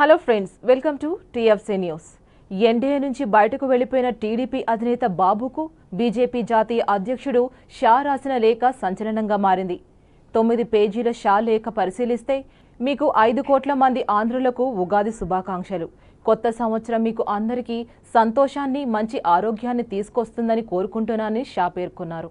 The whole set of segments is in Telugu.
Hello friends welcome to TFC news. NDA నుంచి బయటకు వెళ్ళిపోయిన టీడీపీ అధినేత బాబుకు బీజేపీ జాతీయ అధ్యక్షుడు షా రాసిన లేఖ సంచలనంగా మారింది. తొమ్మిది పేజీల షా లేఖ పరిశీలిస్తే మీకు ఐదు కోట్ల మంది ఆంధ్రులకు ఉగాది శుభాకాంక్షలు. కొత్త సంవత్సరం మీకు అందరికీ సంతోషాన్ని మంచి ఆరోగ్యాన్ని తీసుకొస్తుందని కోరుకుంటున్నానని షా పేర్కొన్నారు.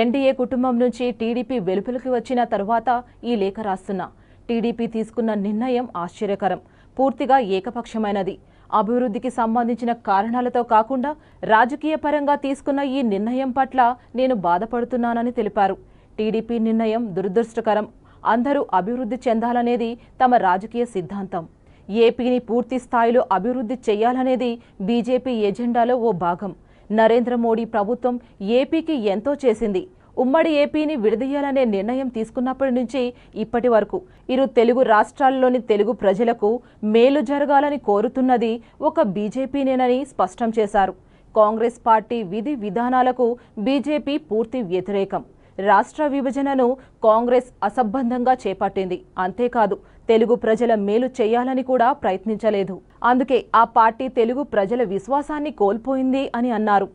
ఎన్డీఏ కుటుంబం నుంచి టీడీపీ వెలుపలికి వచ్చిన తర్వాత ఈ లేఖ రాస్తున్నా. టీడీపీ తీసుకున్న నిర్ణయం ఆశ్చర్యకరం. పూర్తిగా ఏకపక్షమైనది. అభివృద్ధికి సంబంధించిన కారణాలతో కాకుండా రాజకీయ పరంగా తీసుకున్న ఈ నిర్ణయం పట్ల నేను బాధపడుతున్నానని తెలిపారు. టీడీపీ నిర్ణయం దురదృష్టకరం. అందరూ అభివృద్ధి చెందాలనేది తమ రాజకీయ సిద్ధాంతం. ఏపీని పూర్తి స్థాయిలో అభివృద్ధి చేయాలనేది బీజేపీ ఎజెండాలో ఓ భాగం. నరేంద్ర మోడీ ప్రభుత్వం ఏపీకి ఎంతో చేసింది. ఉమ్మడి ఏపీని విడదీయాలనే నిర్ణయం తీసుకున్నప్పటి నుంచి ఇప్పటి వరకు ఇరు తెలుగు రాష్ట్రాల్లోని తెలుగు ప్రజలకు మేలు జరగాలని కోరుతున్నది ఒక బీజేపీనేనని స్పష్టం చేశారు. కాంగ్రెస్ పార్టీ విధి విధానాలకు బీజేపీ పూర్తి వ్యతిరేకం. రాష్ట్ర విభజనను కాంగ్రెస్ అసంబంధంగా చేపట్టింది. అంతేకాదు తెలుగు ప్రజల మేలు చేయాలని కూడా ప్రయత్నించలేదు. అందుకే ఆ పార్టీ తెలుగు ప్రజల విశ్వాసాన్ని కోల్పోయింది అని అన్నారు.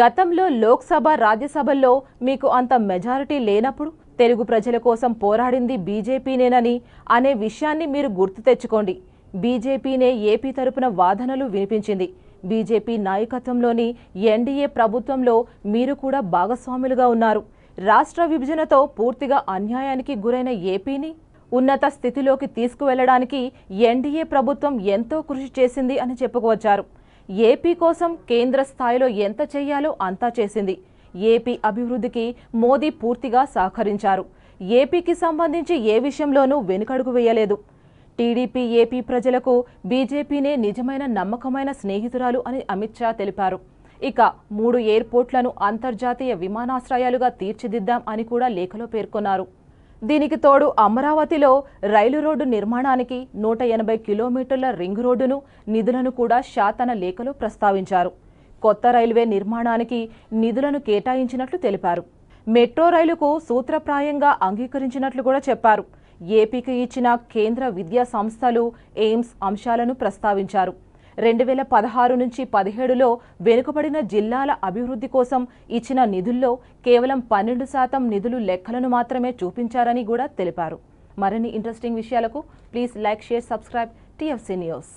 గతంలో లోక్సభ రాజ్యసభల్లో మీకు అంత మెజారిటీ లేనప్పుడు తెలుగు ప్రజల కోసం పోరాడింది బీజేపీనేనని అనే విషయాన్ని మీరు గుర్తు తెచ్చుకోండి. బీజేపీనే ఏపీ తరపున వాదనలు వినిపించింది. బీజేపీ నాయకత్వంలోని ఎన్డీఏ ప్రభుత్వంలో మీరు కూడా భాగస్వాములుగా ఉన్నారు. రాష్ట్ర విభజనతో పూర్తిగా అన్యాయానికి గురైన ఏపీని ఉన్నత స్థితిలోకి తీసుకువెళ్ళడానికి ఎన్డీఏ ప్రభుత్వం ఎంతో కృషి చేసింది అని చెప్పుకొచ్చారు ఏపీ కోసం కేంద్ర స్థాయిలో ఎంత చేయాలో అంతా చేసింది. ఏపీ అభివృద్ధికి మోదీ పూర్తిగా సహకరించారు. ఏపీకి సంబంధించి ఏ విషయంలోనూ వెనుకడుగు వేయలేదు. టీడీపీ ఏపీ ప్రజలకు బీజేపీనే నిజమైన నమ్మకమైన స్నేహితురాలు అని అమిత్ షా తెలిపారు. ఇక మూడు ఎయిర్పోర్ట్లను అంతర్జాతీయ విమానాశ్రయాలుగా తీర్చిదిద్దాం అని కూడా లేఖలో పేర్కొన్నారు. దీనికి తోడు అమరావతిలో రైలు రోడ్డు నిర్మాణానికి నూట ఎనభై కిలోమీటర్ల రింగ్ రోడ్డును నిధులను కూడా శాతన తన లేఖలో ప్రస్తావించారు. కొత్త రైల్వే నిర్మాణానికి నిధులను కేటాయించినట్లు తెలిపారు. మెట్రో రైలుకు సూత్రప్రాయంగా అంగీకరించినట్లు కూడా చెప్పారు. ఏపీకి ఇచ్చిన కేంద్ర విద్యా సంస్థలు ఎయిమ్స్ అంశాలను ప్రస్తావించారు. రెండు వేల పదహారు నుంచి పదిహేడులో వెనుకబడిన జిల్లాల అభివృద్ధి కోసం ఇచ్చిన నిధుల్లో కేవలం పన్నెండు శాతం నిధులు లెక్కలను మాత్రమే చూపించారని కూడా తెలిపారు. మరిన్ని ఇంట్రెస్టింగ్ విషయాలకు please like share subscribe TFC news.